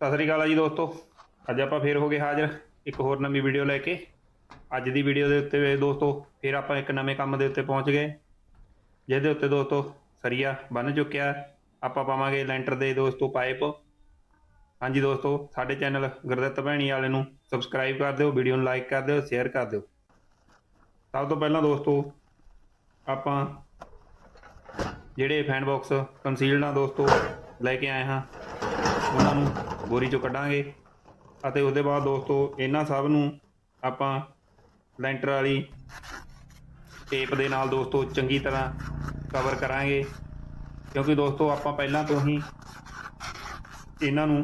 ਸਤਿ ਸ੍ਰੀ ਅਕਾਲ ਜੀ ਦੋਸਤੋ। ਅੱਜ ਆਪਾਂ ਫੇਰ ਹੋ ਗਏ ਹਾਜ਼ਰ ਇੱਕ ਹੋਰ ਨਵੀਂ ਵੀਡੀਓ ਲੈ ਕੇ। ਅੱਜ ਦੀ ਵੀਡੀਓ ਦੇ ਉੱਤੇ ਦੋਸਤੋ, ਫੇਰ ਆਪਾਂ ਇੱਕ ਨਵੇਂ ਕੰਮ ਦੇ ਉੱਤੇ ਪਹੁੰਚ ਗਏ। ਜਿਹਦੇ ਉੱਤੇ ਦੋਸਤੋ ਸਰੀਆ ਬਣ ਚੁੱਕਿਆ। ਆਪਾਂ ਪਾਵਾਂਗੇ ਲੈਂਟਰ ਦੇ ਦੋਸਤੋ ਪਾਈਪ। ਹਾਂਜੀ ਦੋਸਤੋ, ਸਾਡੇ ਚੈਨਲ ਗੁਰਦਿੱਤ ਭੈਣੀ ਵਾਲੇ ਨੂੰ ਸਬਸਕ੍ਰਾਈਬ ਕਰ ਦਿਓ, ਵੀਡੀਓ ਨੂੰ ਲਾਈਕ ਕਰ ਦਿਓ, ਸ਼ੇਅਰ ਕਰ ਦਿਓ। ਸਭ ਤੋਂ ਪਹਿਲਾਂ ਦੋਸਤੋ, ਆਪਾਂ ਜਿਹੜੇ ਫੈਨ ਬਾਕਸ ਕੰਸੀਲਡ ਨਾਲ ਦੋਸਤੋ ਲੈ ਕੇ ਆਏ ਹਾਂ, ਉਹਨਾਂ ਨੂੰ ਬੋਰੀ ਚੋਂ ਕੱਢਾਂਗੇ। ਅਤੇ ਉਹਦੇ ਬਾਅਦ ਦੋਸਤੋ, ਇਹਨਾਂ ਸਭ ਨੂੰ ਆਪਾਂ ਲੈਂਟਰ ਵਾਲੀ ਟੇਪ ਦੇ ਨਾਲ ਦੋਸਤੋ ਚੰਗੀ ਤਰ੍ਹਾਂ ਕਵਰ ਕਰਾਂਗੇ। ਕਿਉਂਕਿ ਦੋਸਤੋ, ਆਪਾਂ ਪਹਿਲਾਂ ਤੋਂ ਹੀ ਇਹਨਾਂ ਨੂੰ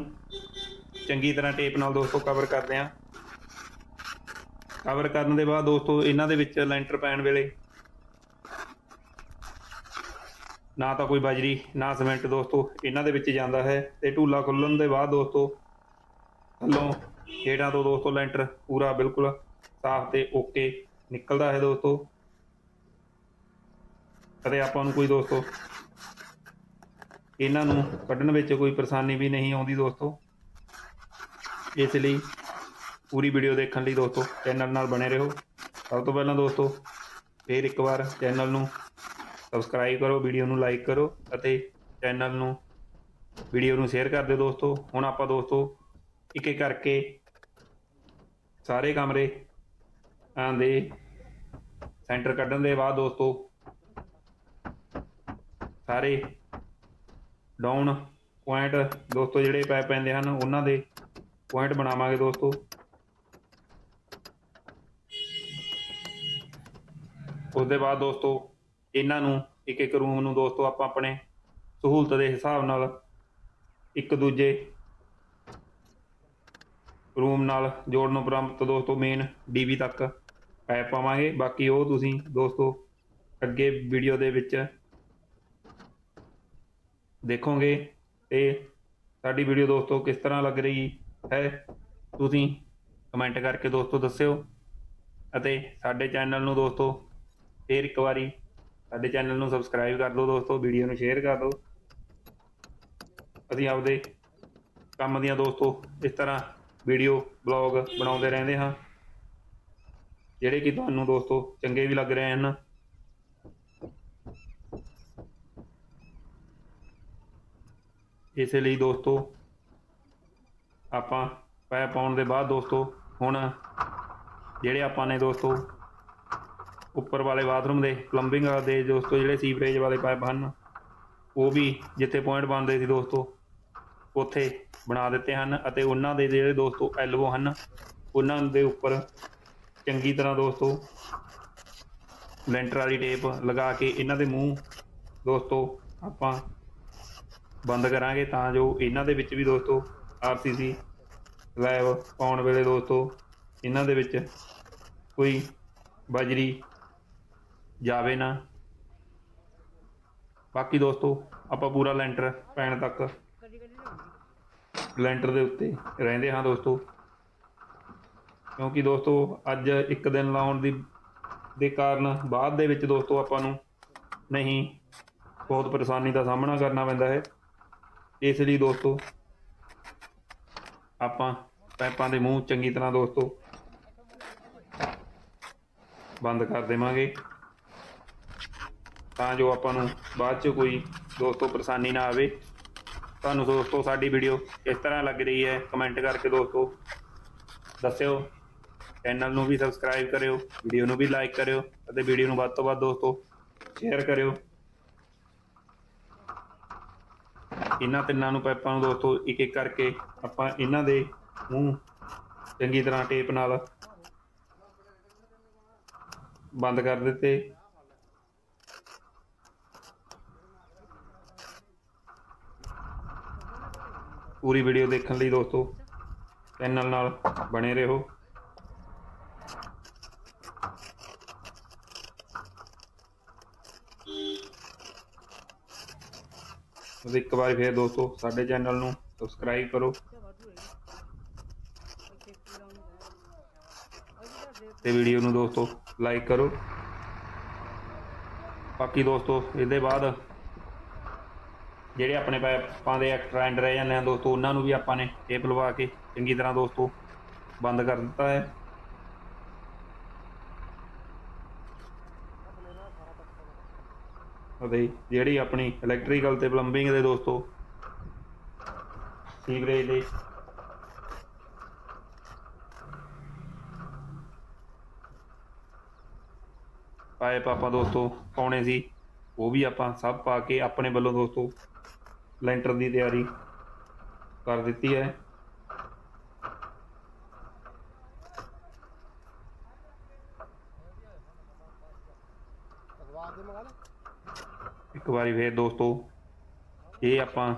ਚੰਗੀ ਤਰ੍ਹਾਂ ਟੇਪ ਨਾਲ ਦੋਸਤੋ ਕਵਰ ਕਰਦੇ ਹਾਂ ਕਵਰ ਕਰਨ ਦੇ ਬਾਅਦ ਦੋਸਤੋ, ਇਹਨਾਂ ਦੇ ਵਿੱਚ ਲੈਂਟਰ ਪੈਣ ਵੇਲੇ ਨਾ ਤਾਂ ਕੋਈ ਬਜਰੀ, ਨਾ ਸੀਮੈਂਟ ਦੋਸਤੋ, ਇਹਨਾਂ ਦੇ ਵਿੱਚ ਜਾਂਦਾ ਹੈ ਤੇ ਢੂਲਾ ਖੁੱਲਣ ਦੇ ਬਾਅਦ ਦੋਸਤੋ ਥੱਲੋਂ ਹੇਠਾਂ ਤੋਂ ਦੋਸਤੋ ਲੈਂਟਰ ਪੂਰਾ ਬਿਲਕੁਲ ਸਾਫ਼ ਤੇ ਓਕੇ ਨਿਕਲਦਾ ਹੈ ਦੋਸਤੋ। ਕਦੇ ਆਪਾਂ ਨੂੰ ਕੋਈ ਦੋਸਤੋ ਇਹਨਾਂ ਨੂੰ ਕੱਢਣ ਵਿੱਚ ਕੋਈ ਪਰੇਸ਼ਾਨੀ ਵੀ ਨਹੀਂ ਆਉਂਦੀ ਦੋਸਤੋ। ਇਸ ਲਈ ਪੂਰੀ ਵੀਡੀਓ ਦੇਖਣ ਲਈ ਦੋਸਤੋ ਚੈਨਲ ਨਾਲ ਬਣੇ ਰਹੋ। ਸਭ ਤੋਂ ਪਹਿਲਾਂ ਦੋਸਤੋ ਫੇਰ ਇੱਕ ਵਾਰ ਚੈਨਲ ਨੂੰ ਸਬਸਕ੍ਰਾਈਬ ਕਰੋ ਵੀਡੀਓ ਨੂੰ ਲਾਈਕ ਕਰੋ ਅਤੇ ਚੈਨਲ ਨੂੰ ਵੀਡੀਓ ਨੂੰ ਸ਼ੇਅਰ ਕਰ ਦਿਓ ਦੋਸਤੋ। ਹੁਣ ਆਪਾਂ ਦੋਸਤੋ ਇੱਕ ਇੱਕ ਕਰਕੇ ਸਾਰੇ ਕਮਰੇ ਆਂ ਦੇ ਸੈਂਟਰ ਕੱਢਣ ਦੇ ਬਾਅਦ ਦੋਸਤੋ ਸਾਰੇ ਡਾਊਨ ਪੁਆਇੰਟ ਦੋਸਤੋ ਜਿਹੜੇ ਪੈ ਪੈਂਦੇ ਹਨ, ਉਹਨਾਂ ਦੇ ਪੁਆਇੰਟ ਬਣਾਵਾਂਗੇ ਦੋਸਤੋ। ਉਸ ਦੇ ਬਾਅਦ ਦੋਸਤੋ ਇਹਨਾਂ ਨੂੰ, ਇੱਕ ਇੱਕ ਰੂਮ ਨੂੰ ਦੋਸਤੋ ਆਪਾਂ ਆਪਣੇ ਸਹੂਲਤ ਦੇ ਹਿਸਾਬ ਨਾਲ ਇੱਕ ਦੂਜੇ ਰੂਮ ਨਾਲ ਜੋੜਨ ਉਪਰੰਤ ਦੋਸਤੋ ਮੇਨ ਡੀਵੀ ਤੱਕ ਪਾਈਪ ਪਾਵਾਂਗੇ। ਬਾਕੀ ਉਹ ਤੁਸੀਂ ਦੋਸਤੋ ਅੱਗੇ ਵੀਡੀਓ ਦੇ ਵਿੱਚ ਦੇਖੋਗੇ ਤੇ ਸਾਡੀ ਵੀਡੀਓ ਦੋਸਤੋ ਕਿਸ ਤਰ੍ਹਾਂ ਲੱਗ ਰਹੀ ਹੈ ਤੁਸੀਂ ਕਮੈਂਟ ਕਰਕੇ ਦੋਸਤੋ ਦੱਸਿਓ ਅਤੇ ਸਾਡੇ ਚੈਨਲ ਨੂੰ ਦੋਸਤੋ ਫੇਰ ਇੱਕ ਵਾਰੀ ਸਾਡੇ ਚੈਨਲ ਨੂੰ ਸਬਸਕ੍ਰਾਈਬ ਕਰ ਦਿਓ ਦੋਸਤੋ ਵੀਡੀਓ ਨੂੰ ਸ਼ੇਅਰ ਕਰ ਦਿਓ ਅਸੀਂ ਆਪਦੇ ਕੰਮ ਦੀਆਂ ਦੋਸਤੋ, ਇਸ ਤਰ੍ਹਾਂ ਵੀਡੀਓ ਬਲੌਗ ਬਣਾਉਂਦੇ ਰਹਿੰਦੇ ਹਾਂ। ਜਿਹੜੇ ਕਿ ਤੁਹਾਨੂੰ ਦੋਸਤੋ ਚੰਗੇ ਵੀ ਲੱਗ ਰਹੇ ਹਨ। ਇਸ ਲਈ ਦੋਸਤੋ, ਆਪਾਂ ਪੈ ਪਾਉਣ ਦੇ ਬਾਅਦ ਦੋਸਤੋ, ਹੁਣ ਜਿਹੜੇ ਆਪਾਂ ਨੇ ਦੋਸਤੋ ਉੱਪਰ ਵਾਲੇ ਬਾਥਰੂਮ ਦੇ ਪਲੰਬਿੰਗ ਦੇ, ਦੋਸਤੋ, ਜਿਹੜੇ ਸੀਵਰੇਜ ਵਾਲੇ ਪਾਈਪ ਹਨ, ਉਹ ਵੀ ਜਿੱਥੇ ਪੁਆਇੰਟ ਬਣਦੇ ਸੀ ਦੋਸਤੋ, ਉੱਥੇ ਬਣਾ ਦਿੱਤੇ ਹਨ ਅਤੇ ਉਹਨਾਂ ਦੇ ਜਿਹੜੇ ਦੋਸਤੋ ਐਲਵੋ ਹਨ, ਉਹਨਾਂ ਦੇ ਉੱਪਰ ਚੰਗੀ ਤਰ੍ਹਾਂ ਦੋਸਤੋ ਲੈਂਟਰ ਵਾਲੀ ਟੇਪ ਲਗਾ ਕੇ ਇਹਨਾਂ ਦੇ ਮੂੰਹ ਦੋਸਤੋ ਆਪਾਂ ਬੰਦ ਕਰਾਂਗੇ ਤਾਂ ਜੋ ਇਹਨਾਂ ਦੇ ਵਿੱਚ ਵੀ ਦੋਸਤੋ ਆਰਸੀਸੀ ਲੈਬ ਪਾਉਣ ਵੇਲੇ ਦੋਸਤੋ ਇਹਨਾਂ ਦੇ ਵਿੱਚ ਕੋਈ ਬਜਰੀ ਜਾਵੇ ਨਾ। ਬਾਕੀ ਦੋਸਤੋ, ਆਪਾਂ ਪੂਰਾ ਲੈਂਟਰ ਪੈਣ ਤੱਕ ਲੈਂਟਰ ਦੇ ਉੱਤੇ ਰਹਿੰਦੇ ਹਾਂ ਦੋਸਤੋ। ਕਿਉਂਕਿ ਦੋਸਤੋ, ਅੱਜ ਇੱਕ ਦਿਨ ਲਾਉਣ ਦੀ ਦੇ ਕਾਰਨ ਬਾਅਦ ਦੇ ਵਿੱਚ ਦੋਸਤੋ ਆਪਾਂ ਨੂੰ ਨਹੀਂ, ਬਹੁਤ ਪਰੇਸ਼ਾਨੀ ਦਾ ਸਾਹਮਣਾ ਕਰਨਾ ਪੈਂਦਾ ਹੈ। ਇਸ ਲਈ ਦੋਸਤੋ, ਆਪਾਂ ਪਾਈਪਾਂ ਦੇ ਮੂੰਹ ਚੰਗੀ ਤਰ੍ਹਾਂ ਦੋਸਤੋ ਬੰਦ ਕਰ ਦੇਵਾਂਗੇ। ਤਾਂ ਜੋ ਆਪਾਂ ਨੂੰ ਬਾਅਦ ਚ ਕੋਈ ਦੋਸਤੋ ਪਰੇਸ਼ਾਨੀ ਨਾ ਆਵੇ। ਤੁਹਾਨੂੰ ਦੋਸਤੋ, ਸਾਡੀ ਵੀਡੀਓ ਕਿਸ ਤਰ੍ਹਾਂ ਲੱਗ ਰਹੀ ਹੈ। ਕਮੈਂਟ ਕਰਕੇ ਦੋਸਤੋ ਦੱਸਿਓ। ਚੈਨਲ ਨੂੰ ਵੀ ਸਬਸਕ੍ਰਾਈਬ ਕਰਿਓ ਵੀਡੀਓ ਨੂੰ ਵੀ ਲਾਈਕ ਕਰਿਓ ਅਤੇ ਵੀਡੀਓ ਨੂੰ ਵੱਧ ਤੋਂ ਵੱਧ ਦੋਸਤੋ ਸ਼ੇਅਰ ਕਰਿਓ। ਇਹਨਾਂ ਤਿੰਨਾਂ ਨੂੰ ਪਾਈਪਾਂ ਨੂੰ ਦੋਸਤੋ ਇੱਕ ਇੱਕ ਕਰਕੇ ਆਪਾਂ ਇਹਨਾਂ ਦੇ ਮੂੰਹ ਚੰਗੀ ਤਰ੍ਹਾਂ ਟੇਪ ਨਾਲ ਬੰਦ ਕਰ ਦਿੱਤੇ। ਪੂਰੀ ਵੀਡੀਓ ਦੇਖਣ ਲਈ ਦੋਸਤੋ। ਚੈਨਲ ਨਾਲ ਬਣੇ ਰਹੋ। ਤੁਸੀਂ ਇੱਕ ਵਾਰ ਫੇਰ ਦੋਸਤੋ ਸਾਡੇ ਚੈਨਲ ਨੂੰ ਸਬਸਕ੍ਰਾਈਬ ਕਰੋ। ਤੇ ਵੀਡੀਓ ਨੂੰ ਦੋਸਤੋ ਲਾਈਕ ਕਰੋ। ਬਾਕੀ ਦੋਸਤੋ, ਇਹਦੇ ਬਾਅਦ ਜਿਹੜੇ ਆਪਣੇ ਪਾਈਪਾਂ ਦੇ ਐਕਸਟਰਾ ਐਂਡ ਰਹਿ ਜਾਂਦੇ ਆ ਦੋਸਤੋ, ਉਹਨਾਂ ਨੂੰ ਵੀ ਆਪਾਂ ਨੇ ਟੇਪ ਲਵਾ ਕੇ ਚੰਗੀ ਤਰ੍ਹਾਂ ਦੋਸਤੋ ਬੰਦ ਕਰ ਦਿੱਤਾ ਹੈ। ਅਤੇ ਜਿਹੜੀ ਆਪਣੀ ਇਲੈਕਟ੍ਰੀਕਲ ਤੇ ਪਲੰਬਿੰਗ ਦੇ ਦੋਸਤੋ, ਸੀਵਰੇਜ ਦੇ। ਪਾਈਪ ਆਪਾਂ ਦੋਸਤੋ ਪਾਉਣੇ ਸੀ। ਉਹ ਵੀ ਆਪਾਂ ਸਭ ਪਾ ਕੇ ਆਪਣੇ ਵੱਲੋਂ ਦੋਸਤੋ ਲੈਂਟਰ ਦੀ ਤਿਆਰੀ ਕਰ ਦਿੱਤੀ ਹੈ। ਇੱਕ ਵਾਰੀ ਫੇਰ ਦੋਸਤੋ ਇਹ ਆਪਾਂ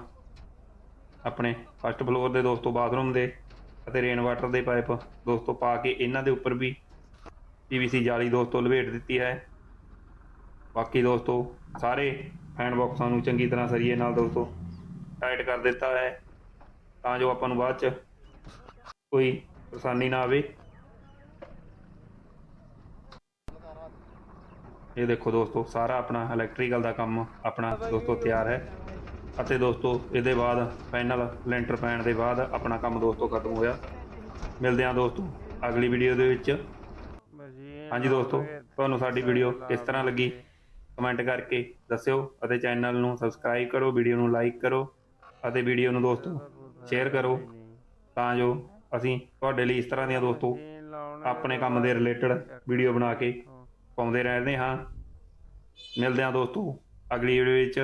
ਆਪਣੇ ਫਸਟ ਫਲੋਰ ਦੇ ਦੋਸਤੋ ਬਾਥਰੂਮ ਦੇ ਅਤੇ ਰੇਨ ਵਾਟਰ ਦੇ ਪਾਈਪ ਦੋਸਤੋ ਪਾ ਕੇ ਇਹਨਾਂ ਦੇ ਉੱਪਰ ਵੀ ਪੀਵੀਸੀ ਜਾਲੀ ਦੋਸਤੋ ਲਪੇਟ ਦਿੱਤੀ ਹੈ। ਬਾਕੀ ਦੋਸਤੋ ਸਾਰੇ ਫੈਨ ਬਾਕਸਾਂ ਨੂੰ ਚੰਗੀ ਤਰ੍ਹਾਂ ਸਰੀਏ ਨਾਲ ਦੋਸਤੋ ਟਾਈਟ ਕਰ ਦਿੱਤਾ ਹੈ। ਤਾਂ ਜੋ ਆਪਾਂ ਨੂੰ ਬਾਅਦ ਚ ਕੋਈ ਪਰੇਸ਼ਾਨੀ ਨਾ ਆਵੇ। ਇਹ ਦੇਖੋ ਦੋਸਤੋ ਸਾਰਾ ਆਪਣਾ ਇਲੈਕਟ੍ਰੀਕਲ ਦਾ ਕੰਮ ਆਪਣਾ ਦੋਸਤੋ ਤਿਆਰ ਹੈ। ਅਤੇ ਦੋਸਤੋ ਇਹਦੇ ਬਾਅਦ ਫਾਈਨਲ ਲੈਂਟਰ ਪੈਣ ਦੇ ਬਾਅਦ ਆਪਣਾ ਕੰਮ ਦੋਸਤੋ ਖਤਮ ਹੋਇਆ। ਮਿਲਦੇ ਹਾਂ ਦੋਸਤੋ ਅਗਲੀ ਵੀਡੀਓ ਦੇ ਵਿੱਚ। ਹਾਂਜੀ ਦੋਸਤੋ ਤੁਹਾਨੂੰ ਸਾਡੀ ਵੀਡੀਓ ਕਿਸ ਤਰ੍ਹਾਂ ਲੱਗੀ। ਕਮੈਂਟ ਕਰਕੇ ਦੱਸਿਓ ਅਤੇ ਚੈਨਲ ਨੂੰ ਸਬਸਕ੍ਰਾਈਬ ਕਰੋ ਵੀਡੀਓ ਨੂੰ ਲਾਈਕ ਕਰੋ ਅਤੇ ਵੀਡੀਓ ਨੂੰ ਦੋਸਤੋ ਸ਼ੇਅਰ ਕਰੋ ਤਾਂ ਜੋ ਅਸੀਂ ਤੁਹਾਡੇ ਲਈ ਇਸ ਤਰ੍ਹਾਂ ਦੀਆਂ ਦੋਸਤੋ ਆਪਣੇ ਕੰਮ ਦੇ ਰਿਲੇਟਡ ਵੀਡੀਓ ਬਣਾ ਕੇ ਪਾਉਂਦੇ ਰਹਿੰਦੇ ਹਾਂ। ਮਿਲਦੇ ਹਾਂ ਦੋਸਤੋ ਅਗਲੀ ਵੀਡੀਓ ਵਿੱਚ।